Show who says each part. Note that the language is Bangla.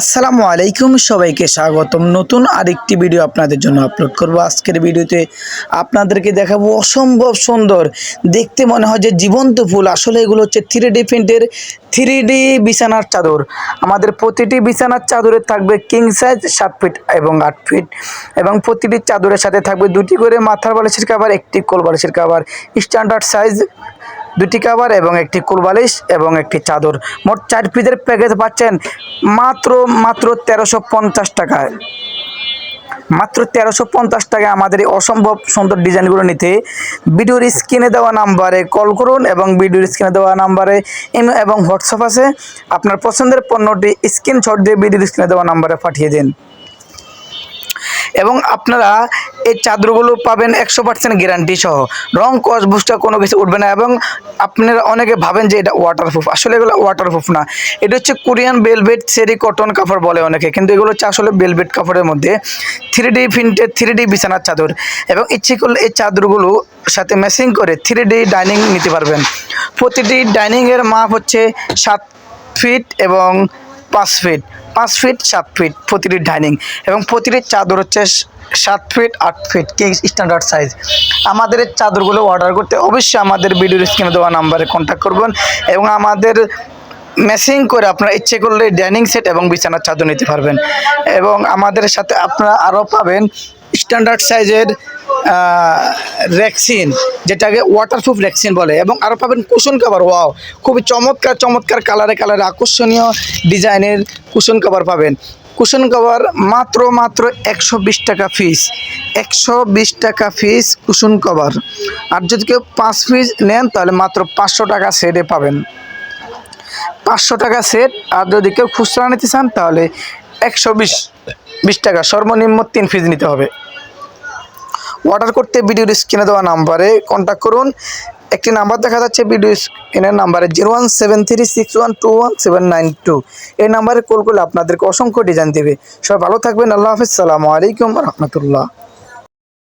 Speaker 1: আসসালামু আলাইকুম, সবাইকে স্বাগতম। নতুন আরেকটি ভিডিও আপনাদের জন্য আপলোড করব। আজকের ভিডিওতে আপনাদেরকে দেখাবো অসম্ভব সুন্দর, দেখতে মনে হয় যে জীবন্ত ফুল। আসলে এগুলো হচ্ছে থ্রি ডি প্রিন্টের থ্রি ডি বিছানার চাদর। আমাদের প্রতিটি বিছানার চাদরে থাকবে কিং সাইজ সাত ফিট এবং আট ফিট এবং প্রতিটি চাদরের সাথে থাকবে দুটি করে মাথার বালিশের কাভার একটি কোল বালিশের কাভার স্ট্যান্ডার্ড সাইজ দুটি কাভার এবং একটি কুলবালিশ এবং একটি চাদর। মোট চার পিসের প্যাকেজ পাচ্ছেন মাত্র মাত্র তেরোশো পঞ্চাশ টাকায়। মাত্র তেরোশো পঞ্চাশ টাকায় আমাদের এই অসম্ভব সুন্দর ডিজাইনগুলো নিতে। ভিডিওর স্ক্রিনে দেওয়া নাম্বারে কল করুন এবং ভিডিওর স্ক্রিনে দেওয়া নাম্বারে এবং হোয়াটসঅ্যাপ আছে। আপনার পছন্দের পণ্যটি স্ক্রিনশট দিয়ে ভিডিওর স্ক্রিনে দেওয়া নাম্বারে পাঠিয়ে দিন। এবং আপনারা এই চাদরগুলো পাবেন একশো পার্সেন্ট গ্যারান্টি সহ। রং কস বুস্টার কোনো কিছু উঠবে না এবং আপনারা অনেকে ভাবেন যে এটা ওয়াটারপ্রুফ আসলে এগুলো ওয়াটারপ্রুফ না। এটা হচ্ছে কোরিয়ান বেলভেট সেরি কটন কাপড় বলে অনেকে। কিন্তু এগুলো হচ্ছে আসলে বেলভেট কাপড়ের মধ্যে। থ্রি ডি প্রিন্টের থ্রি ডি বিছানার চাদর। এবং ইচ্ছে করলে এই চাদরগুলো সাথে ম্যাচিং করে থ্রি ডি ডাইনিং নিতে পারবেন। প্রতিটি ডাইনিংয়ের মাপ হচ্ছে সাত ফিট এবং পাঁচ ফিট পাঁচ ফিট সাত ফিট প্রতিটি ডাইনিং এবং প্রতিটি চাদর হচ্ছে সাত ফিট আট ফিট কি স্ট্যান্ডার্ড সাইজ আমাদের চাদরগুলো অর্ডার করতে অবশ্যই আমাদের ভিডিওর স্ক্রিনে দেওয়া নাম্বারে কন্ট্যাক্ট করবেন এবং আমাদের ম্যাচিং করে আপনারা ইচ্ছে করলে ডাইনিং সেট এবং বিছানার চাদর নিতে পারবেন। এবং আমাদের সাথে আপনারা আরও পাবেন স্ট্যান্ডার্ড সাইজের রেক্সিন যেটাকে ওয়াটারপ্রুফ রেক্সিন বলে, এবং আরও পাবেন কুশন কাভার ওয়াও খুবই চমৎকার চমৎকার কালারে কালারে আকর্ষণীয় ডিজাইনের কুশন কাভার পাবেন। কুশন কাভার মাত্র মাত্র একশো বিশ টাকা ফিস একশো বিশ টাকা ফিস কুশন কভার আর যদি কেউ পাঁচ পিস নেন, তাহলে মাত্র পাঁচশো টাকা সেটে পাবেন। পাঁচশো টাকা সেট আর যদি কেউ খুচরা নিতে চান, তাহলে একশো বিশ বিশ টাকা, সর্বনিম্ন তিন পিস নিতে হবে। অর্ডার করতে ভিডিওর স্ক্রিনে দেওয়া নাম্বারে কন্ট্যাক্ট করুন। একটি নাম্বার দেখা যাচ্ছে ভিডিও স্ক্রিনের নাম্বারে zero one seven three six one two one seven nine two এই নাম্বারে কল করলে আপনাদেরকে অসংখ্য ডিজাইন দেবে। সবাই ভালো থাকবেন। আল্লাহ হাফিজ। সালামু আলাইকুম রহমতুল্লাহ।